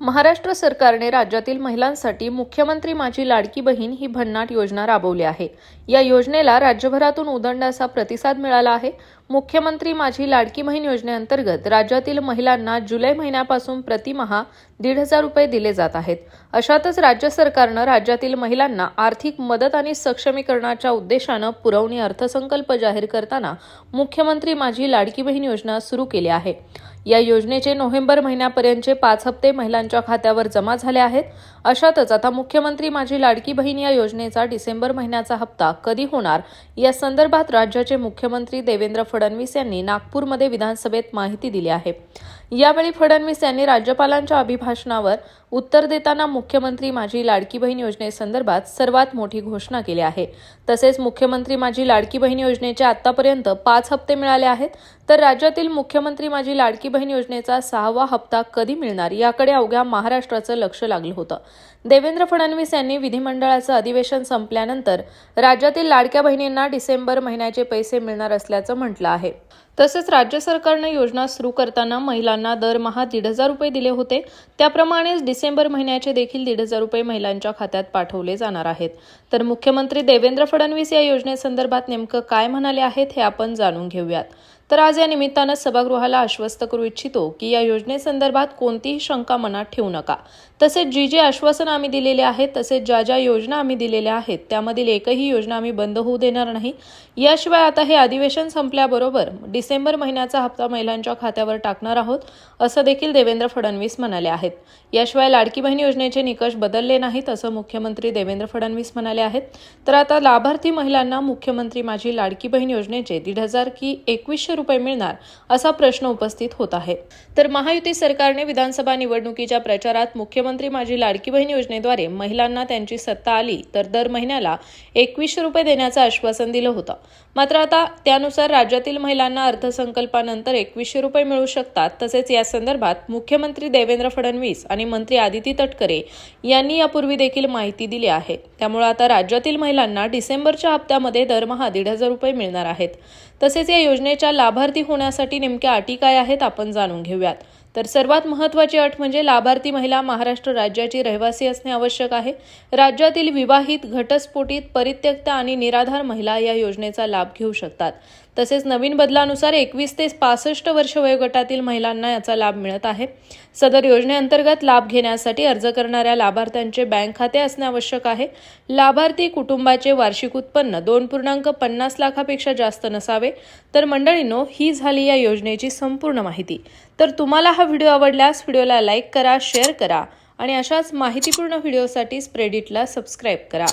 महाराष्ट्र सरकारने राज्यातील महिलांसाठी मुख्यमंत्री माझी लाडकी बहीण ही भन्नाट योजना राबवली आहे. या योजनेला राज्यभरातून उदंडाचा प्रतिसाद मिळाला आहे. मुख्यमंत्री माझी लाडकी बहीण योजनेअंतर्गत राज्यातील महिलांना जुलै महिन्यापासून प्रतिमहा दीड हजार रुपये दिले जात आहेत. अशातच राज्य सरकारनं राज्यातील महिलांना आर्थिक मदत आणि सक्षमीकरणाच्या उद्देशानं पुरवणी अर्थसंकल्प जाहीर करताना मुख्यमंत्री माझी लाडकी बहीण योजना सुरू केली आहे. या योजनेचे नोव्हेंबर महिन्यापर्यंतचे पाच हप्ते महिलांच्या खात्यावर जमा झाले आहेत. अशातच आता मुख्यमंत्री माझी लाडकी बहीण या योजनेचा डिसेंबर महिन्याचा हप्ता कधी होणार? या संदर्भात राज्याचे मुख्यमंत्री देवेंद्र फडणवीस यांनी नागपूरमध्ये विधानसभेत माहिती दिली आहे. यावेळी फडणवीस यांनी राज्यपालांच्या अभिभाषणावर उत्तर देताना मुख्यमंत्री माझी लाडकी बहीण योजनेसंदर्भात सर्वात मोठी घोषणा केली आहे. तसेच मुख्यमंत्री माझी लाडकी बहीण योजनेचे आतापर्यंत पाच हप्ते मिळाले आहेत. तर राज्यातील मुख्यमंत्री माझी लाडकी बहीण योजनेचा सहावा हप्ता कधी मिळणार? याकडे अवघ्या महाराष्ट्राचं लक्ष लागलं होतं. देवेंद्र फडणवीस यांनी विधिमंडळाचं अधिवेशन संपल्यानंतर राज्यातील लाडक्या बहिणींना डिसेंबर महिन्याचे पैसे मिळणार असल्याचं म्हटलं आहे. तसेच राज्य सरकारनं योजना सुरू करताना महिलांना दरमहा दीड हजार रुपये दिले होते. त्याप्रमाणेच डिसेंबर महिन्याचे देखील दीड हजार रुपये महिलांच्या खात्यात पाठवले जाणार आहेत. तर मुख्यमंत्री देवेंद्र फडणवीस या योजनेसंदर्भात नेमकं काय म्हणाले आहेत हे आपण जाणून घेऊयात. तर आज या निमित्तानं सभागृहाला आश्वस्त करू इच्छितो की या योजनेसंदर्भात कोणतीही शंका मनात ठेवू नका. तसेच जी जी आश्वासन आम्ही दिलेले आहेत तसेच ज्या ज्या योजना आम्ही दिलेल्या आहेत त्यामधील एकही योजना आम्ही बंद होऊ देणार नाही. याशिवाय आता हे अधिवेशन संपल्याबरोबर डिसेंबर महिन्याचा हप्ता महिलांच्या खात्यावर टाकणार आहोत असं देखील देवेंद्र फडणवीस म्हणाले आहेत. याशिवाय लाडकी बहीण योजनेचे निकष बदलले नाहीत असं मुख्यमंत्री देवेंद्र फडणवीस म्हणाले आहेत. तर आता लाभार्थी महिलांना मुख्यमंत्री माझी लाडकी बहीण योजनेचे दीड हजार की एकवीसशे रुपये मिळणार असा प्रश्न उपस्थित होत आहे. तर महायुती सरकारने विधानसभा निवडणुकीच्या प्रचारात मुख्यमंत्री माझी लाडकी बहीण योजनेद्वारे महिलांना त्यांची सत्ता आली तर दर महिन्याला एकवीसशे रुपये देण्याचं आश्वासन दिलं होतं. मात्र आता त्यानुसार राज्यातील महिलांना अर्थसंकल्पानंतर एकवीसशे रुपये मिळू शकतात. तसेच या संदर्भात मुख्यमंत्री देवेंद्र फडणवीस आणि मंत्री आदिती तटकरे यांनी यापूर्वी देखील माहिती दिली आहे. त्यामुळे आता राज्यातील महिलांना डिसेंबरच्या हप्त्यामध्ये दरमहा दीड हजार रुपये मिळणार आहेत. तसेच या योजनेच्या लाभार्थी होण्यासाठी नेमक्या अटी काय आहेत आपण जाणून घेऊयात. तर सर्वात महत्त्वाची अट म्हणजे लाभार्थी महिला महाराष्ट्र राज्याची रहिवासी असणे आवश्यक आहे. राज्यातील विवाहित घटस्फोटित परित्यक्त आणि निराधार महिला या योजनेचा लाभ घेऊ शकतात. तसेच नवीन बदलानुसार एकवीस ते पासष्ट वर्ष वयोगटातील महिलांना याचा लाभ मिळत आहे. सदर योजनेअंतर्गत लाभ घेण्यासाठी अर्ज करणाऱ्या लाभार्थ्यांचे बँक खाते असणे आवश्यक आहे. लाभार्थी कुटुंबाचे वार्षिक उत्पन्न दोन पूर्णांक पन्नास लाखापेक्षा जास्त नसावे. तर मंडळींनो ही झाली या योजनेची संपूर्ण माहिती. तर तुम्हाला हा व्हिडिओ आवडल्यास व्हिडिओला लाईक करा शेअर करा आणि अशाच माहितीपूर्ण व्हिडिओसाठी स्प्रेडिटला सबस्क्राईब करा.